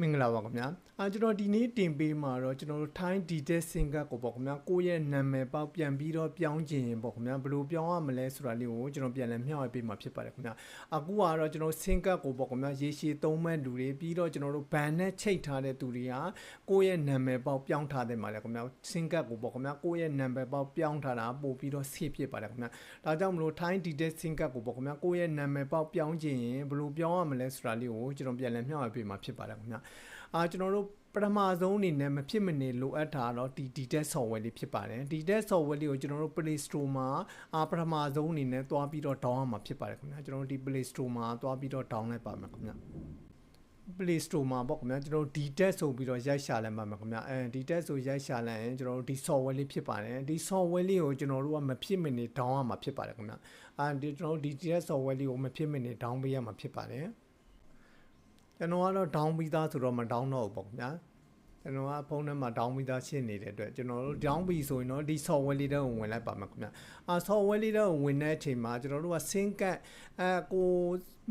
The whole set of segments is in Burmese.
မင်္ဂလာပါခင်ဗျာအာကျွန်တော်ဒီနေ့တင်ပေးမှာတော့ကျွန်တော်တို့ Thai Detail Singer ကိုပေါ့ခင်ဗျာကိုယ့်ရဲ့နာမည်ပေါက်ပြန်ပြီးတော့ပြောင်းခြင်းပေါ့ခင်ဗျာဘယ်လိုပြောင်းရမလဲဆိုတာလေးကိုကျွန်တော်ပြန်လည်မျှဝေပေးမှာဖြစ်ပါတယ်ခင်ဗျာအခုကတော့ကျွန်တော် Singer ကိုပေါ့ခင်ဗျာရေရှည်သုံးမဲ့လူတွေပြီးတော့ကျွန်တော်တို့ဘန်နဲ့ချိတ်ထားတဲ့သူတွေကကိုယ့်ရဲ့နာမည်ပေါက်ပြောင်းထားတဲ့မှာလေခင်ဗျာ Singer ကိုပေါ့ခင်ဗျာကိုယ့်ရဲ့နာမည်ပေါက်ပြောင်းထားတာပို့ပြီးတော့ဆေးဖြစ်ပါတယ်ခင်ဗျာဒါကြောင့်မလို့ Thai Detail Singer ကိုပေါ့ခင်ဗျာကိုယ့်ရဲ့နာမည်ပေါက်ပြောင်းခြင်းဘယ်လိုပြောင်းရမလဲဆိုတာလေးကိုကျွန်တော်ပြန်လည်မျှဝေပေးမှာဖြစ်ပါတယ်ခင်ဗျာအာကျွန်တော်တို့ပထမဆုံးအနေနဲ့မဖြစ်မနေလိုအပ်တာတော့ဒီ detail software လေးဖြစ်ပါတယ် detail software လေးကိုကျွန်တော်တို့ Play Store မှာအာပထမဆုံးအနေနဲ့တွားပြီးတော့ down ရမှာဖြစ်ပါတယ်ခင်ဗျာကျွန်တော်တို့ဒီ Play Store မှာတွားပြီးတော့ down လိုက်ပါမယ်ခင်ဗျာ Play Store မှာပေါ့ခင်ဗျာကျွန်တော်တို့ detail ဆိုပြီးတော့ရိုက်ရှာလိုက်ပါမယ်ခင်ဗျာအဲ detail ဆိုရိုက်ရှာလိုက်ရင်ကျွန်တော်တို့ဒီ software လေးဖြစ်ပါတယ်ဒီ software လေးကိုကျွန်တော်တို့ကမဖြစ်မနေ down ရမှာဖြစ်ပါတယ်ခင်ဗျာအဲဒီကျွန်တော်တို့ detail software လေးကိုမဖြစ်မနေ down ပေးရမှာဖြစ်ပါတယ် ကျွန်တော်ကတော့ down ပြီးသားဆိုတော့မ down တော့ဘူးပေါ့ခင်ဗျာ ကျွန်တော်ကဖုန်းထဲမှာ down ပြီးသားရှင်းနေတဲ့အတွက်ကျွန်တော်တို့ down ပြီးဆိုရင်တော့ဒီ software လေးတော့ဝင်လိုက်ပါမယ်ခင်ဗျာအာ software လေးတော့ဝင်တဲ့အချိန်မှာကျွန်တော်တို့က sync ကအဲကို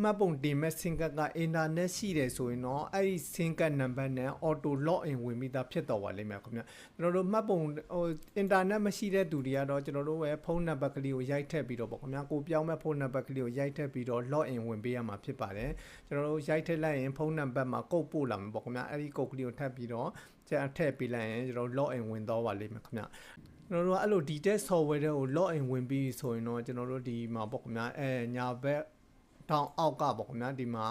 မှတ်ပုံတင်မဲ့ sync က internet ရှိတယ်ဆိုရင်တော့အဲ့ဒီ sync number နဲ့ auto log in ဝင်ပြီးသားဖြစ်တော့ပါလိမ့်မယ်ခင်ဗျာကျွန်တော်တို့မှတ်ပုံဟို internet မရှိတဲ့သူတွေကတော့ကျွန်တော်တို့ရဲ့ဖုန်းနံပါတ်ကလေးကိုရိုက်ထည့်ပြီးတော့ပေါ့ခင်ဗျာကိုပြောင်းမဲ့ဖုန်းနံပါတ်ကလေးကိုရိုက်ထည့်ပြီးတော့ log in ဝင်ပေးရမှာဖြစ်ပါတယ်ကျွန်တော်တို့ရိုက်ထည့်လိုက်ရင်ဖုန်းနံပါတ်မှာကုတ်ပို့လာမှာပေါ့ခင်ဗျာအဲ့ဒီကုတ်ကလေးကိုထပ်ပြီးတော့ကျန်ထည့်ပေးလိုက်ရင်ကျွန်တော် log in ဝင်တော့ပါလိမ့်မယ်ခင်ဗျာကျွန်တော်တို့ကအဲ့လို detail software တွေကို log in ဝင်ပြီးဆိုရင်တော့ကျွန်တော်တို့ဒီမှာပေါ့ခင်ဗျာအဲညာဘက်တောင်အောက်ကပေါ့ခင်ဗျာဒီမှာ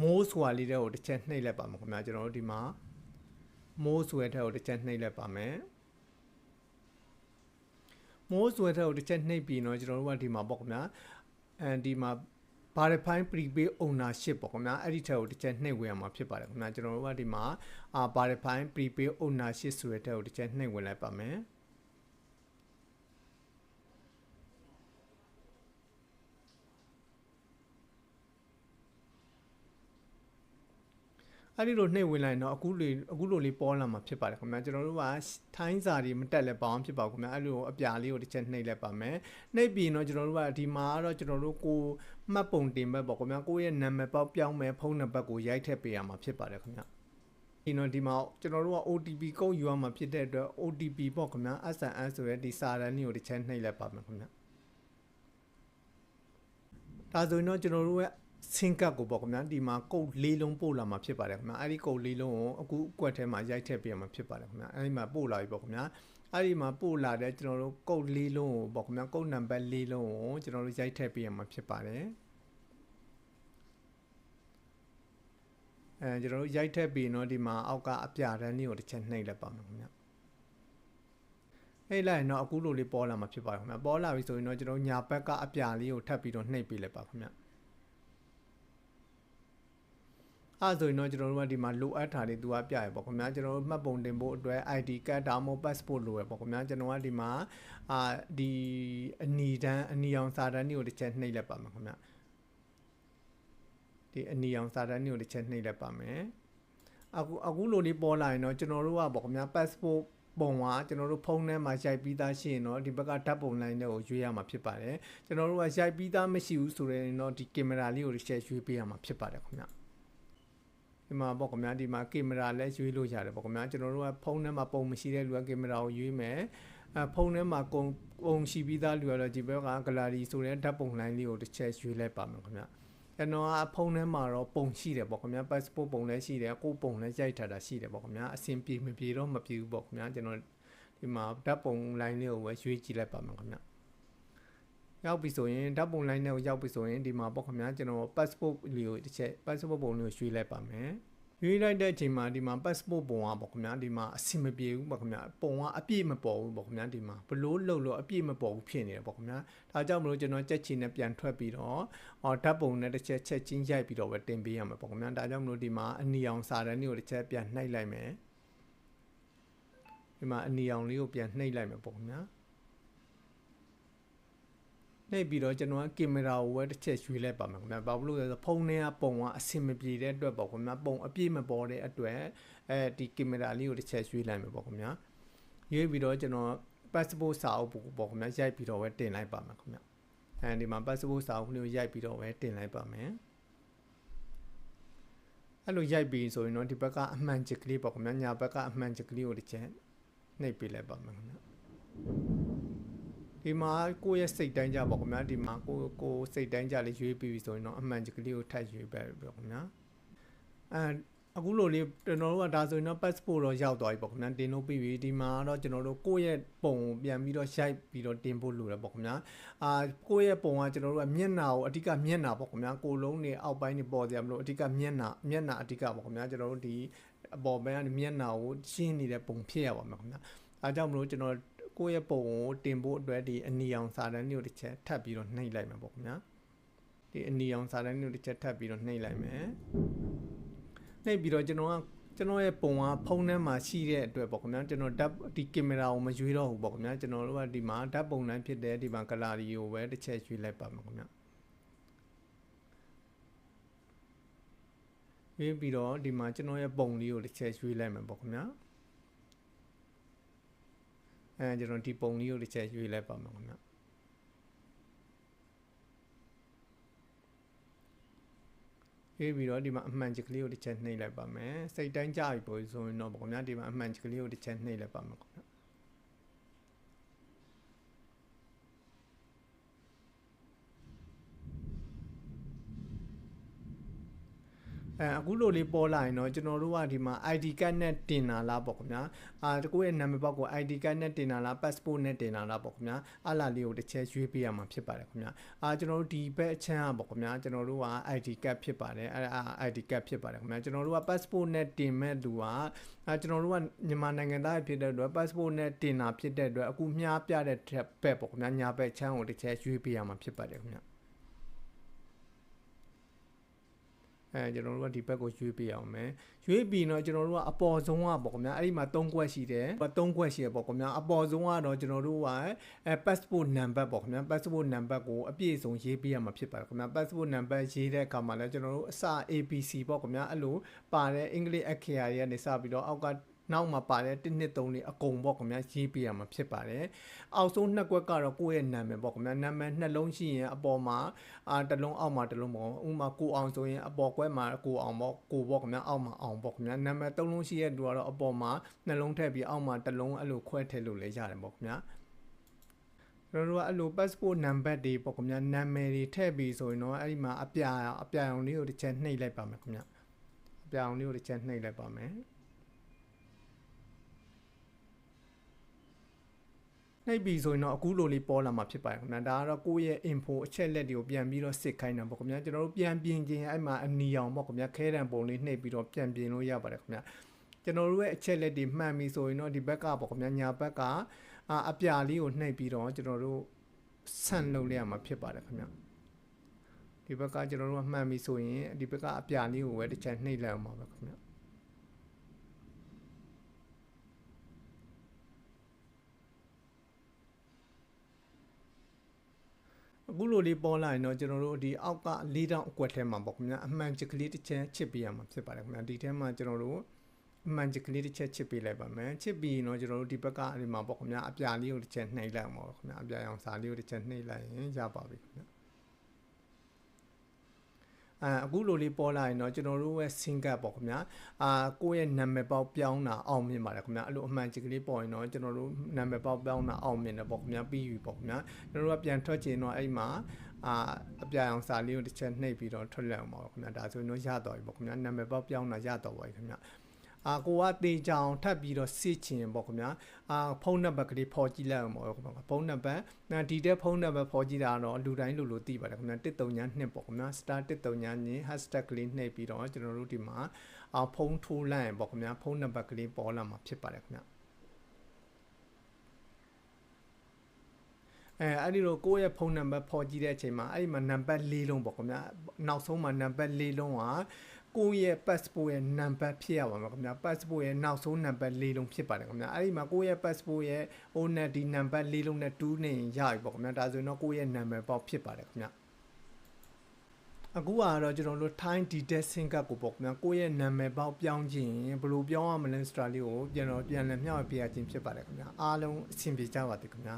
မိုးဆိုတာလေးတွေကိုတစ်ချက်နှိပ်လိုက်ပါမယ်ခင်ဗျာကျွန်တော်တို့ဒီမှာမိုးဆိုတဲ့ထက်ကိုတစ်ချက်နှိပ်လိုက်ပါမယ်မိုးဆိုတဲ့ထက်ကိုတစ်ချက်နှိပ်ပြီးတော့ကျွန်တော်တို့ကဒီမှာပေါ့ခင်ဗျာအဲဒီမှာ verify prepaid ownership ပေါ့ခင်ဗျာအဲ့ဒီထက်ကိုတစ်ချက်နှိပ်ဝင်ရမှာဖြစ်ပါတယ်ခင်ဗျာကျွန်တော်တို့ကဒီမှာအာ verify prepaid ownership ဆိုတဲ့ထက်ကိုတစ်ချက်နှိပ်ဝင်လိုက်ပါမယ် အဲ့ဒီလိုနှိပ်ဝင်လိုက်တော့အခုလေအခုလိုလေးပေါ်လာမှာဖြစ်ပါတယ်ခင်ဗျာကျွန်တော်တို့ကထိုင်းစာတွေမတက်လဲပေါအောင်ဖြစ်ပါဘူးခင်ဗျာအဲ့လိုအပြာလေးကိုတစ်ချက်နှိပ်လိုက်ပါမယ်နှိပ်ပြီးတော့ကျွန်တော်တို့ကဒီမှာတော့ကျွန်တော်တို့ကိုမှတ်ပုံတင်မဲ့ပေါ့ခင်ဗျာကိုယ့်ရဲ့နာမည်ပေါက်ပြောင်းမဲ့ဖုန်းနံပါတ်ကိုရိုက်ထည့်ပေးရမှာဖြစ်ပါတယ်ခင်ဗျာဒီတော့ဒီမှာကျွန်တော်တို့က OTP ကုတ်ယူရမှာဖြစ်တဲ့အတွက် OTP ပေါ့ခင်ဗျာ SNS ဆိုရဲဒီစာရန်လေးကိုတစ်ချက်နှိပ်လိုက်ပါမယ်ခင်ဗျာဒါဆိုရင်တော့ကျွန်တော်တို့ရဲ့ စင်ကပ်ကိုပေါ့ခင်ဗျာဒီမှာကုတ်လေးလုံးပို့လာမှာဖြစ်ပါတယ်ခင်ဗျာအဲ့ဒီကုတ်လေးလုံးကိုအခုအကွက်ထဲမှာရိုက်ထည့်ပေးရမှာဖြစ်ပါတယ်ခင်ဗျာအဲ့ဒီမှာပို့လာပြီပေါ့ခင်ဗျာအဲ့ဒီမှာပို့လာတဲ့ကျွန်တော်တို့ကုတ်လေးလုံးကိုပေါ့ခင်ဗျာကုတ်နံပါတ်လေးလုံးကိုကျွန်တော်တို့ရိုက်ထည့်ပေးရမှာဖြစ်ပါတယ်အဲကျွန်တော်တို့ရိုက်ထည့်ပြီးတော့ဒီမှာအောက်ကအပြတန်းလေးကိုတစ်ချက်နှိပ်လိုက်ပါမယ်ခင်ဗျာအဲ့လိုက်တော့အခုလိုလေးပေါ်လာမှာဖြစ်ပါတယ်ခင်ဗျာပေါ်လာပြီဆိုရင်တော့ကျွန်တော်ညာဘက်ကအပြလေးကိုထပ်ပြီးတော့နှိပ်ပေးလိုက်ပါခင်ဗျာ အဲဆိုရင်တော့ကျွန်တော်တို့ကဒီမှာလိုအပ်တာတွေသူကပြရပေါ့ခင်ဗျာကျွန်တော်တို့မှတ်ပုံတင်ဖို့အတွက် ID card ဒါမှမဟုတ် passport လိုရပေါ့ခင်ဗျာကျွန်တော်ကဒီမှာအာဒီအနီတန်းအနီအောင်စာတန်းတွေကိုတစ်ချက်နှိပ်လိုက်ပါမယ်ခင်ဗျာဒီအနီအောင်စာတန်းတွေကိုတစ်ချက်နှိပ်လိုက်ပါမယ်အခုအခုလိုလေးပေါ်လာရင်တော့ကျွန်တော်တို့ကပေါ့ခင်ဗျာ passport ပုံကကျွန်တော်တို့ဖုန်းထဲမှာရိုက်ပြီးသားရှိရင်တော့ဒီဘက်ကဓာတ်ပုံလိုင်းတွေကိုရွေးရမှာဖြစ်ပါတယ်ကျွန်တော်တို့ကရိုက်ပြီးသားမရှိဘူးဆိုရင်တော့ဒီကင်မရာလေးကိုတစ်ချက်ရွေးပေးရမှာဖြစ်ပါတယ်ခင်ဗျာ ဒီမှာပေါ့ခင်ဗျာဒီမှာကင်မရာလည်းရွေးလို့ရတယ်ပေါ့ခင်ဗျာကျွန်တော်တို့ကဖုန်းထဲမှာပုံမရှိတဲ့လူကကင်မရာကိုရွေးမယ်အဲဖုန်းထဲမှာကုံပုံရှိပြီးသားလူကတော့ဒီဘက်ကဂလာရီဆိုတဲ့ဓာတ်ပုံလိုင်းလေးကိုတစ်ချက်ရွေးလိုက်ပါမယ်ခင်ဗျာကျွန်တော်ကဖုန်းထဲမှာတော့ပုံရှိတယ်ပေါ့ခင်ဗျာ passport ပုံလည်းရှိတယ်ကိုပုံလည်းရိုက်ထားတာရှိတယ်ပေါ့ခင်ဗျာအဆင်ပြေမပြေတော့မပြေဘူးပေါ့ခင်ဗျာကျွန်တော်ဒီမှာဓာတ်ပုံလိုင်းလေးကိုပဲရွေးကြည့်လိုက်ပါမယ်ခင်ဗျာ ရောက်ပြီဆိုရင်ဓာတ်ပုံလိုင်းနဲ့ကိုရောက်ပြီဆိုရင်ဒီမှာပေါ့ခင်ဗျာကျွန်တော် passport လေးကိုတစ်ချက် passport ပုံလေးကိုရွေးလိုက်ပါမယ်ရွေးလိုက်တဲ့အချိန်မှာဒီမှာ passport ပုံကပေါ့ခင်ဗျာဒီမှာအဆင်မပြေဘူးပေါ့ခင်ဗျာပုံကအပြည့်မပေါ်ဘူးပေါ့ခင်ဗျာဒီမှာဘလို့လှုပ်လို့အပြည့်မပေါ်ဘူးဖြစ်နေတယ်ပေါ့ခင်ဗျာဒါကြောင့်မလို့ကျွန်တော်ကြက်ချီနဲ့ပြန်ထွက်ပြီးတော့အော်ဓာတ်ပုံနဲ့တစ်ချက်ချက်ချင်းရိုက်ပြီးတော့ပဲတင်ပေးရမှာပေါ့ခင်ဗျာဒါကြောင့်မလို့ဒီမှာအနီအောင်စာတန်းလေးကိုတစ်ချက်ပြန်နှိပ်လိုက်မယ်ဒီမှာအနီအောင်လေးကိုပြန်နှိပ်လိုက်မယ်ပေါ့ခင်ဗျာ နှိပ်ပြီးတော့ကျွန်တော်ကကင်မရာကိုဝယ်တစ်ချက်ရွေးလိုက်ပါမယ်ခင်ဗျာဘာလို့လဲဆိုတော့ဖုန်းထဲကပုံကအဆင်မပြေတဲ့အတွက်ပေါ့ခင်ဗျာပုံအပြည့်မပေါ်တဲ့အတွက်အဲဒီကင်မရာလေးကိုတစ်ချက်ရွေးလိုက်မယ်ပေါ့ခင်ဗျာရွေးပြီးတော့ကျွန်တော် passport စာအုပ်ပေါ့ခင်ဗျာရိုက်ပြီးတော့ပဲတင်လိုက်ပါမယ်ခင်ဗျာအဲဒီမှာ passport စာအုပ်လေးကိုရိုက်ပြီးတော့ပဲတင်လိုက်ပါမယ်အဲ့လိုရိုက်ပြီးဆိုရင်တော့ဒီဘက်ကအမှန်ချစ်ကလေးပေါ့ခင်ဗျာညာဘက်ကအမှန်ချစ်ကလေးကိုတစ်ချက်နှိပ်ပေးလိုက်ပါမယ်ခင်ဗျာ ဒီမှာကိုယ့်ရဲ့စိတ်တိုင်းကြပေါ့ခင်ဗျာဒီမှာကိုကိုစိတ်တိုင်းကြလေးရွေးပြီးပြီဆိုရင်တော့အမှန်ချစ်ကလေးကိုထပ်ရွေးပဲပေါ့ခင်ဗျာအဲအခုလိုလေးကျွန်တော်တို့ကဒါဆိုရင်တော့ passport တော့ရောက်သွားပြီပေါ့ခင်ဗျာတင်လို့ပြီးပြီဒီမှာတော့ကျွန်တော်တို့ကိုယ့်ရဲ့ပုံကိုပြန်ပြီးတော့ရိုက်ပြီးတော့တင်ဖို့လိုတယ်ပေါ့ခင်ဗျာအာကိုယ့်ရဲ့ပုံကကျွန်တော်တို့ကမျက်နှာကိုအဓိကမျက်နှာပေါ့ခင်ဗျာကိုယ်လုံးနေအောက်ပိုင်းနေပေါ်စရာမလိုအဓိကမျက်နှာမျက်နှာအဓိကပေါ့ခင်ဗျာကျွန်တော်တို့ဒီအပေါ်ပိုင်းကနေမျက်နှာကိုရှင်းနေတဲ့ပုံဖြစ်ရပါမယ်ခင်ဗျာအားကြောင့်မလို့ကျွန်တော် ကိုယ့်ရဲ့ပုံကိုတင်ဖို့အတွက်ဒီအနီအောင်စာတန်းလေးကိုတစ်ချက်ထပ်ပြီးတော့နှိပ်လိုက်မယ်ပေါ့ခင်ဗျာဒီအနီအောင်စာတန်းလေးကိုတစ်ချက်ထပ်ပြီးတော့နှိပ်လိုက်မယ်နှိပ်ပြီးတော့ကျွန်တော်ကကျွန်တော်ရဲ့ပုံကဖုန်းထဲမှာရှိတဲ့အတွက်ပေါ့ခင်ဗျာကျွန်တော်ဓာတ်ဒီကင်မရာကိုမရွေးတော့ဘူးပေါ့ခင်ဗျာကျွန်တော်တို့ကဒီမှာဓာတ်ပုံတိုင်းဖြစ်တဲ့ဒီမှာကလာရီကိုပဲတစ်ချက်ရွေးလိုက်ပါမယ်ခင်ဗျာရွေးပြီးတော့ဒီမှာကျွန်တော်ရဲ့ပုံလေးကိုတစ်ချက်ရွေးလိုက်မယ်ပေါ့ခင်ဗျာ အဲကျွန်တော်ဒီပုံလေးကိုတစ်ချက်ရွေးလိုက်ပါမယ်ခင်ဗျာရေးပြီးတော့ဒီမှာအမှန်ချက်ကလေးကိုတစ်ချက်နှိပ်လိုက်ပါမယ်စိတ်တိုင်းကြပြီပို့ဆိုရင်တော့ပေါ့ခင်ဗျာဒီမှာအမှန်ချက်ကလေးကိုတစ်ချက်နှိပ်လိုက်ပါမယ်ခင်ဗျာ အဲအခုလိုလေးပေါ်လာရင်တော့ကျွန်တော်တို့ကဒီမှာ ID card နဲ့တင်လာလားပေါ့ခင်ဗျာအာတကူရဲ့နာမည်ပေါက်ကို ID card နဲ့တင်လာလား passport နဲ့တင်လာလားပေါ့ခင်ဗျာအလားလေးကိုတစ်ချက်ရွေးပေးရမှာဖြစ်ပါတယ်ခင်ဗျာအာကျွန်တော်တို့ဒီဘက်အချမ်းอ่ะပေါ့ခင်ဗျာကျွန်တော်တို့က ID card ဖြစ်ပါတယ်အဲအာ ID card ဖြစ်ပါတယ်ခင်ဗျာကျွန်တော်တို့က passport နဲ့တင်မဲ့လူကအာကျွန်တော်တို့ကမြန်မာနိုင်ငံသားဖြစ်တဲ့အတွက် passport နဲ့တင်တာဖြစ်တဲ့အတွက်အခုမြားပြတဲ့ဘက်ပေါ့ခင်ဗျာညာဘက်ချမ်းကိုတစ်ချက်ရွေးပေးရမှာဖြစ်ပါတယ်ခင်ဗျာ အဲကျွန်တော်တို့ကဒီဘက်ကိုရွေးပေးအောင်မယ်ရွေးပြီးတော့ကျွန်တော်တို့ကအပေါ်ဆုံးကပေါ့ခင်ဗျာအဲ့ဒီမှာ၃ခွက်ရှိတယ်၃ခွက်ရှိရပေါ့ခင်ဗျာအပေါ်ဆုံးကတော့ကျွန်တော်တို့ကအဲ passport number ပေါ့ခင်ဗျာ passport number ကိုအပြည့်စုံရေးပေးရမှာဖြစ်ပါတယ်ခင်ဗျာ passport number ရေးတဲ့အခါမှာလည်းကျွန်တော်တို့အစ ABC ပေါ့ခင်ဗျာအဲ့လိုပါတဲ့အင်္ဂလိပ်အခရာတွေကနေစပြီးတော့အောက်က နောက်မှာပါတဲ့1 2 3လေးအကုန်ပေါ့ခင်ဗျာရေးပြရမှာဖြစ်ပါတယ်။အောက်ဆုံးနှစ်ကွက်ကတော့ကိုယ့်ရဲ့နာမည်ပေါ့ခင်ဗျာနာမည်နှလုံးရှိရင်အပေါ်မှာအာတစ်လုံးအောက်မှာတစ်လုံးပေါ့ဥမာကိုအောင်ဆိုရင်အပေါ်ကွက်မှာကိုအောင်ပေါ့ကိုပေါ့ခင်ဗျာအောက်မှာအောင်ပေါ့ခင်ဗျာနာမည်သုံးလုံးရှိတဲ့သူကတော့အပေါ်မှာနှလုံးထည့်ပြီးအောက်မှာတစ်လုံးအဲ့လိုခွဲထည့်လို့လည်းရတယ်ပေါ့ခင်ဗျာ။ကျွန်တော်တို့ကအဲ့လို passport number တွေပေါ့ခင်ဗျာနာမည်တွေထည့်ပြီးဆိုရင်တော့အဲ့ဒီမှာအပြအပြအောင်လေးကိုတစ်ချက်နှိပ်လိုက်ပါမယ်ခင်ဗျာအပြအောင်လေးကိုတစ်ချက်နှိပ်လိုက်ပါမယ် နှိပ်ပြီဆိုရင်တော့အခုလိုလေးပေါ်လာမှာဖြစ်ပါတယ်ခင်ဗျာဒါကတော့ကိုယ့်ရဲ့ info အချက်လက်တွေကိုပြန်ပြီးတော့စစ်ခိုင်းတာပေါ့ခင်ဗျာကျွန်တော်တို့ပြန်ပြင်ခြင်းအဲ့မှာအနီအောင်ပေါ့ခင်ဗျာခဲတံပုံလေးနှိပ်ပြီးတော့ပြန်ပြင်လို့ရပါတယ်ခင်ဗျာကျွန်တော်တို့ရဲ့အချက်လက်တွေမှန်ပြီဆိုရင်တော့ဒီဘက်ကပေါ့ခင်ဗျာညာဘက်ကအာအပြာလေးကိုနှိပ်ပြီးတော့ကျွန်တော်တို့ဆန့်လုပ်လိုက်ရမှာဖြစ်ပါတယ်ခင်ဗျာဒီဘက်ကကျွန်တော်တို့ကမှန်ပြီဆိုရင်ဒီဘက်ကအပြာလေးကိုပဲတစ်ချက်နှိပ်လိုက်အောင်ပါပဲခင်ဗျာ အခုလိုလေးပေါ်လာရင်တော့ကျွန်တော်တို့ဒီအောက်ကလေးတောင်အကွက်ထဲမှာပေါ့ခင်ဗျာအမှန်ချက်ကလေးတစ်ချက်ချစ်ပေးရမှာဖြစ်ပါတယ်ခင်ဗျာဒီထဲမှာကျွန်တော်တို့အမှန်ချက်ကလေးတစ်ချက်ချစ်ပေးလိုက်ပါမယ်ချစ်ပြီးရင်တော့ကျွန်တော်တို့ဒီဘက်ကဒီမှာပေါ့ခင်ဗျာအပြာလေးကိုတစ်ချက်နှိပ်လိုက်အောင်ပါခင်ဗျာအပြာရောင်စာလေးကိုတစ်ချက်နှိပ်လိုက်ရင်ရပါပြီခင်ဗျာ အာအခုလိုလေးပေါ်လာရင်တော့ကျွန်တော်တို့ရဲ့ single ပေါ့ခင်ဗျာအာကိုယ့်ရဲ့နာမည်ပေါက်ပြောင်းတာအောင်မြင်ပါတယ်ခင်ဗျာအဲ့လိုအမှန်ချက်ကလေးပေါ်ရင်တော့ကျွန်တော်တို့နာမည်ပေါက်ပြောင်းတာအောင်မြင်တယ်ပေါ့ခင်ဗျာပြီးပြီပေါ့ခင်ဗျာကျွန်တော်တို့ကပြန်ထွက်ချင်တော့အဲ့မှာအာအပြာအောင်စာလေးကိုတစ်ချက်နှိပ်ပြီးတော့ထွက်လိုက်အောင်ပါခင်ဗျာဒါဆိုရင်တော့ရတော့ပြီပေါ့ခင်ဗျာနာမည်ပေါက်ပြောင်းတာရတော့ပါပြီခင်ဗျာ အာကိုကတေချောင်ထပ်ပြီးတော့စစ်ချင်ပေါ့ခင်ဗျာအာဖုန်းနံပါတ်ကလေးဖော်ကြည့်လိုက်အောင်ပေါ့ခင်ဗျာဖုန်းနံပါတ်ဒီတဲ့ဖုန်းနံပါတ်ဖော်ကြည့်တာတော့လူတိုင်းလူလူသိပါတယ်ခင်ဗျာ139ပေါ့ခင်ဗျာ star 139ည hashtag ကလေးနှိပ်ပြီးတော့ကျွန်တော်တို့ဒီမှာအာဖုန်းထိုးလိုက်ရင်ပေါ့ခင်ဗျာဖုန်းနံပါတ်ကလေးပေါ်လာမှာဖြစ်ပါတယ်ခင်ဗျာအဲအဲ့ဒီတော့ကိုယ့်ရဲ့ဖုန်းနံပါတ်ဖော်ကြည့်တဲ့အချိန်မှာအဲ့ဒီမှာနံပါတ်၄လုံးပေါ့ခင်ဗျာနောက်ဆုံးမှာနံပါတ်၄လုံးက ကိုယ့်ရဲ့ passport ရဲ့ number ဖြစ်ရပါမှာခင်ဗျာ passport ရဲ့နောက်ဆုံး number ၄လုံးဖြစ်ပါတယ်ခင်ဗျာအဲ့ဒီမှာကိုယ့်ရဲ့ passport ရဲ့ဟိုနဲ့ဒီ number ၄လုံးနဲ့တူးနေရင်ရပြီပေါ့ခင်ဗျာဒါဆိုရင်တော့ကိုယ့်ရဲ့ number ပေါက်ဖြစ်ပါတယ်ခင်ဗျာအခုကတော့ကျွန်တော်တို့ time detail sync ကိုပေါ့ခင်ဗျာကိုယ့်ရဲ့နာမည်ပေါက်ပြောင်းခြင်းဘယ်လိုပြောင်းရမလဲဆိုတာလေးကိုပြန်တော့ပြန်လည်မျှဝေပေးရခြင်းဖြစ်ပါတယ်ခင်ဗျာအားလုံးအဆင်ပြေကြပါသည်ခင်ဗျာ